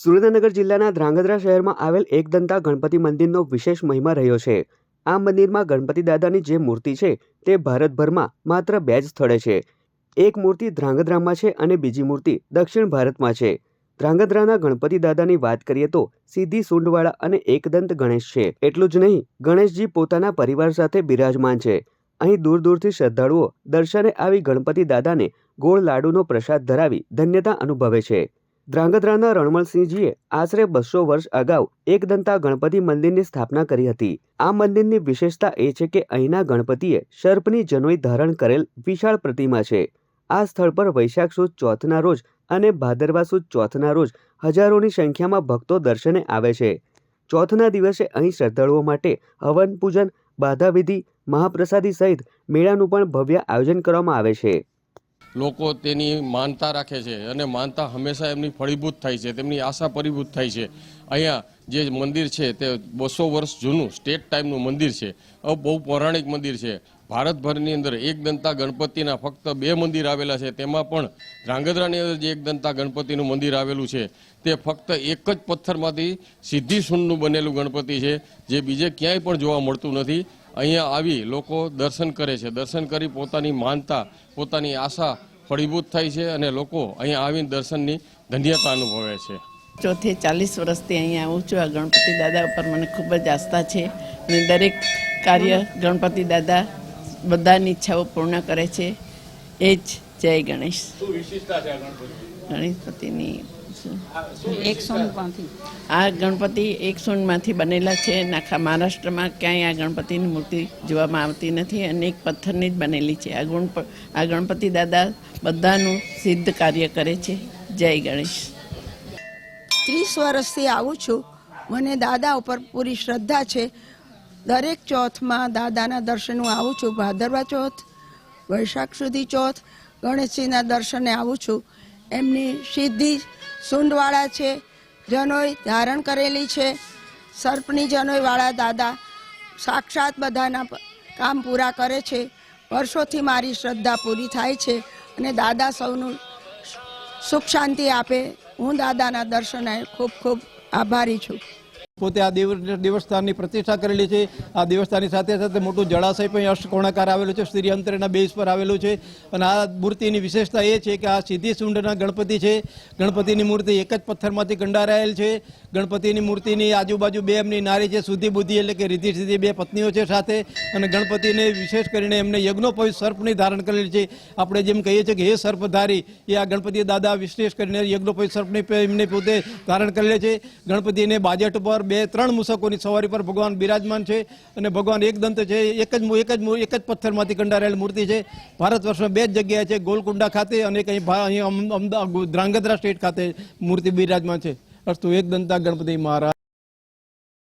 સુરેન્દ્રનગર જિલ્લાના ધ્રાંગધ્રા શહેરમાં આવેલ એકદંતા ગણપતિ મંદિરનો વિશેષ મહિમા રહ્યો છે. આ મંદિરમાં ગણપતિ દાદાની જે મૂર્તિ છે તે ભારતભરમાં માત્ર બે જ સ્થળે છે. એક મૂર્તિ ધ્રાંગધ્રામાં છે અને બીજી મૂર્તિ દક્ષિણ ભારતમાં છે. ધ્રાંગધ્રાના ગણપતિ દાદાની વાત કરીએ તો સીધી સૂંઢવાળા અને એકદંત ગણેશ છે. એટલું જ નહીં, ગણેશજી પોતાના પરિવાર સાથે બિરાજમાન છે. અહીં દૂર દૂરથી શ્રદ્ધાળુઓ દર્શને આવી ગણપતિ દાદાને ગોળ લાડુનો પ્રસાદ ધરાવી ધન્યતા અનુભવે છે. ધ્રાંગધ્રાના રણમલસિંહજીએ આશરે બસો વર્ષ અગાઉ એકદંતા ગણપતિ મંદિરની સ્થાપના કરી હતી. આ મંદિરની વિશેષતા એ છે કે અહીંના ગણપતિએ સર્પની જનોઈ ધારણ કરેલ વિશાળ પ્રતિમા છે. આ સ્થળ પર વૈશાખ સુદ ચોથના રોજ અને ભાદરવા સુદ ચોથના રોજ હજારોની સંખ્યામાં ભક્તો દર્શને આવે છે. ચોથના દિવસે અહીં શ્રદ્ધાળુઓ માટે હવન પૂજન બાધાવિધિ, મહાપ્રસાદી સહિત મેળાનું પણ ભવ્ય આયોજન કરવામાં આવે છે. લોકો તેની માનતા રાખે છે અને માનતા હંમેશા એમની ફળીભૂત થાય છે, તેમની આશા પરિભૂત થાય છે. અહીંયા જે મંદિર છે તે બસો વર્ષ જૂનું, સ્ટેટ ટાઈમનું મંદિર છે. બહુ પૌરાણિક મંદિર છે. ભારતભરની અંદર એક દંતા ગણપતિના ફક્ત બે મંદિર આવેલા છે. તેમાં પણ ધ્રાંગધ્રાની અંદર જે એક દંતા ગણપતિનું મંદિર આવેલું છે, તે ફક્ત એક જ પથ્થરમાંથી સીધી સૂનનું બનેલું ગણપતિ છે, જે બીજે ક્યાંય પણ જોવા મળતું નથી. અહીંયા આવી લોકો દર્શન કરે છે. દર્શન કરી પોતાની માનતા, પોતાની આશા ફળીભૂત થાય છે અને લોકો અહીંયા આવીને દર્શનની ધન્યતા અનુભવે છે. ચોથી ચાલીસ વર્ષથી અહીંયા આવું છું આ ગણપતિ દાદા ઉપર મને ખૂબ જ આસ્થા છે. દરેક કાર્ય ગણપતિ દાદા બધાની ઈચ્છાઓ પૂર્ણ કરે છે. એ જ જય ગણેશ. ગણેશપતિની એક સોનમાંથી. આ ગણપતિ એક સોનમાંથી બનેલા છે અને આખા મહારાષ્ટ્રમાં ક્યાંય આ ગણપતિની મૂર્તિ જોવામાં આવતી નથી અને એક પથ્થરની જ બનેલી છે. આ ગણપ આ ગણપતિ દાદા બધાનું સિદ્ધ કાર્ય કરે છે. જય ગણેશ. ત્રીસ વર્ષથી આવું છું. મને દાદા ઉપર પૂરી શ્રદ્ધા છે. દરેક ચોથમાં દાદાના દર્શન આવું છું. ભાદરવા ચોથ, વૈશાખ સુધી ચોથ, ગણેશજીના દર્શને આવું છું. એમની સિદ્ધિ સૂંઢવાળા છે જનોઈ ધારણ કરેલી છે. સર્પની જનોઈવાળા દાદા સાક્ષાત બધાના કામ પૂરા કરે છે. વર્ષોથી મારી શ્રદ્ધા પૂરી થાય છે અને દાદા સૌનું સુખ શાંતિ આપે. હું દાદાના દર્શને ખૂબ ખૂબ આભારી છું. પોતે આ દેવ, દેવસ્થાનની પ્રતિષ્ઠા કરેલી છે. આ દેવસ્થાનની સાથે સાથે મોટું જળાશય પણ અષ્ટકોણાકાર આવેલું છે. શ્રી અંતરેના બેઝ પર આવેલું છે. અને આ મૂર્તિની વિશેષતા એ છે કે આ સિદ્ધિસુંડના સુંડના ગણપતિ છે. ગણપતિની મૂર્તિ એક જ પથ્થરમાંથી કંડારાયેલ છે. ગણપતિની મૂર્તિની આજુબાજુ બે એમની નારી છે. સુધી બુદ્ધિ એટલે કે રીધિ સિદ્ધિ બે પત્નીઓ છે સાથે. અને ગણપતિને વિશેષ કરીને એમને યજ્ઞોપવિત સર્પની ધારણ કરેલી છે. આપણે જેમ કહીએ છીએ કે હે સર્પધારી, એ આ ગણપતિ દાદા વિશેષ કરીને યજ્ઞોપવિત સર્પની એમને પોતે ધારણ કરેલી છે. ગણપતિને બાજટ પર બે, ત્રણ મૂસકોની સવારી પર ભગવાન બિરાજમાન છે અને ભગવાન એક દંત છે, એક જ એક જ એક જ પથ્થરમાંથી કંડારેલ મૂર્તિ છે. ભારત વર્ષમાં બે જ જગ્યાએ છે, ગોલકુંડા ખાતે અને કંઈ અહીં અમદાવાદ અમદા- ધ્રાંગધ્રા સ્ટેટ ખાતે મૂર્તિ બિરાજમાન છે. અસ્તુ એક દંતા ગણપતિ મહારાજ.